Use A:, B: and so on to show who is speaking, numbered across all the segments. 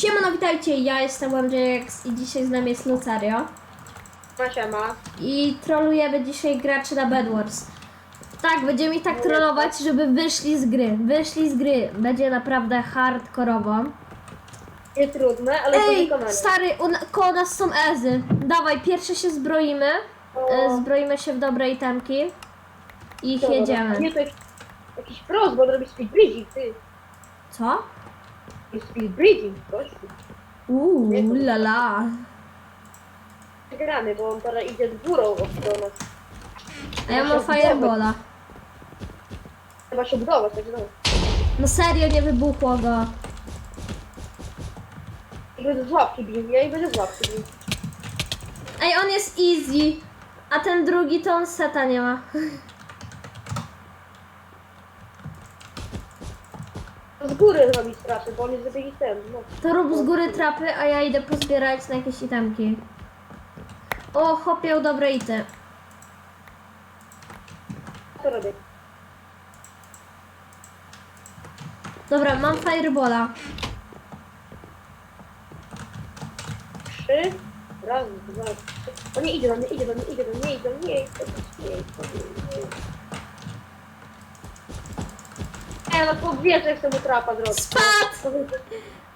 A: Siemano, witajcie, ja jestem MJX i dzisiaj z nami jest Lucario.
B: Ma siema.
A: I trolujemy dzisiaj graczy na Bedwars. Tak, będziemy ich tak trollować, żeby wyszli z gry. Wyszli z gry. Będzie naprawdę hardkorowo.
B: Nie trudne, ale to
A: Ej,
B: wykonane.
A: stary, u, koło nas są Ezy. Dawaj, pierwsze się zbroimy. E, Zbroimy się w dobre itemki. I ich
B: Dobra.
A: jedziemy.
B: Nie, to jakiś, jakiś pros, bo on robi speed bridging, ty.
A: Co?
B: Robi Speed bridging, gościu.
A: Uuu, lala.
B: Grany, bo on teraz idzie z górą do nas.
A: A ja mam Firebola.
B: Trzeba się budować, tak znowu.
A: No serio, nie wybuchło go.
B: I będę z łapki bił, ja i będę z łapki bił.
A: Ej, on jest easy, a ten drugi to on seta nie ma.
B: Z góry robi straty, bo on jest zabiegi ten, no.
A: To rób z góry trapy, a ja idę pozbierać na jakieś itemki. O, chopią dobre ity.
B: Co robię?
A: Dobra, mam firebola.
B: Trzy. Raz, dwa, trzy. O nie, idzie do mnie, idzie do mnie, idzie do mnie, idzie do mnie, idzie do mnie, idzie do mnie. Ej, no po wiesz, jak sobie trapa zrobić.
A: Spadł!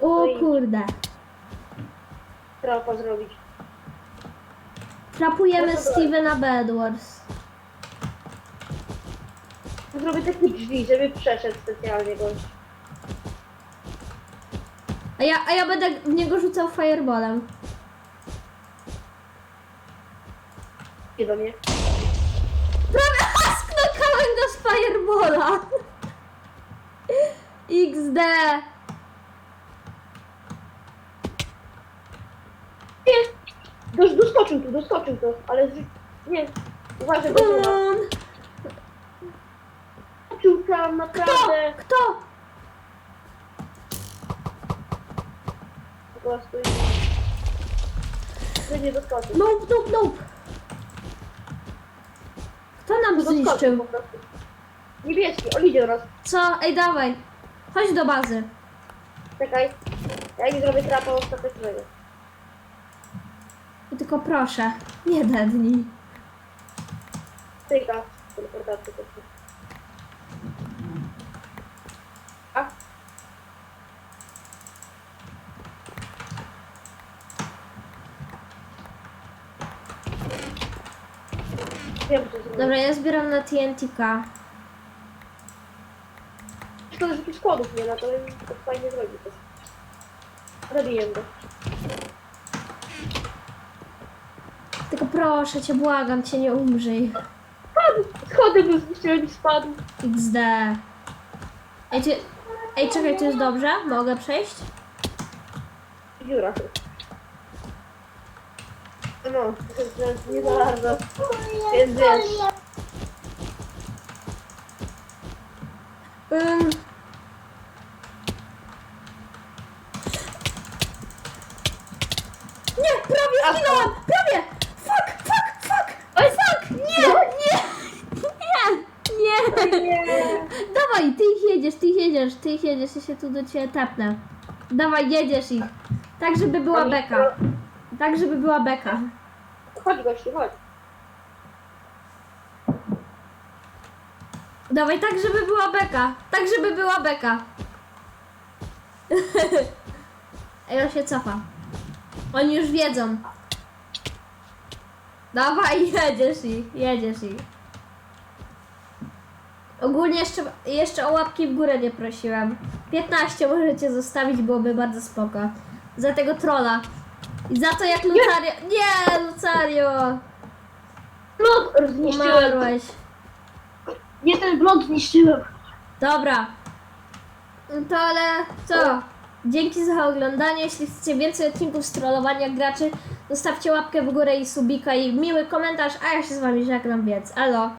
A: O kurde.
B: trapa zrobić.
A: Trapujemy Stevena Bedwars.
B: Zrobię takie drzwi, żeby przeszedł specjalnie gość.
A: A ja, a ja będę w niego rzucał fireballem.
B: Nie do mnie.
A: Prawie sknokałem go z firebola. XD.
B: Nie! Dos, doskoczył tu, doskoczył tu, ale z... nie. Uważaj, bo to doskoczył tam,
A: Kto?
B: naprawdę.
A: Kto?
B: Prostu i... nie doskoczył.
A: Nope, nope, nope. Kto nam
B: Doskoczył
A: zniszczył?
B: po prostu. Niebieski, on idzie nas.
A: Co? Ej, dawaj. Chodź do bazy.
B: Czekaj. Ja im zrobię trapa ostatecznego.
A: I tylko proszę, nie dednij.
B: Tyka. Teleportację po prostu. A? Wiem, co zrobię.
A: Dobra, ja zbieram na TNTK.
B: Szkoda, że tu składów nie ma, to to fajnie zrobił też. Zabiję go.
A: Tylko proszę cię, błagam cię, nie umrzyj.
B: Spadł! Schody był zniszczony i spadł.
A: XD. Ej, ty... Ej, czekaj, tu jest dobrze? Mogę przejść?
B: Dziura. No, to jest nie za bardzo. Więc wiesz.
A: Ym... Nie, prawie
B: A
A: zginąłem! Prawie! Fuck, fuck, fuck!
B: Oj,
A: Fuck! Nie,
B: No.
A: nie! Nie!
B: Nie!
A: Dawaj, ty ich jedziesz, ty ich jedziesz, ty ich jedziesz, ja się tu do ciebie tepnę. Dawaj, jedziesz ich. Tak, żeby była
B: Oni-
A: beka. Tak, żeby była beka.
B: Chodź gościu, chodź.
A: Dawaj, tak, żeby była beka. Tak, żeby była beka. Ej, on się cofa. Oni już wiedzą. Dawaj, jedziesz ich, jedziesz ich. Ogólnie jeszcze, jeszcze o łapki w górę nie prosiłem. 15 możecie zostawić, byłoby bardzo spoko. Za tego trolla. I za to jak Lucario... Nie, Lucario!
B: Blok zniszczyłem.
A: Umarłeś.
B: Nie ten blok zniszczyłem.
A: Dobra. No To ale co? Dzięki za oglądanie. Jeśli chcecie więcej odcinków z trollowania graczy, zostawcie łapkę w górę i subika i miły komentarz, a ja się z wami żegnam, więc elo.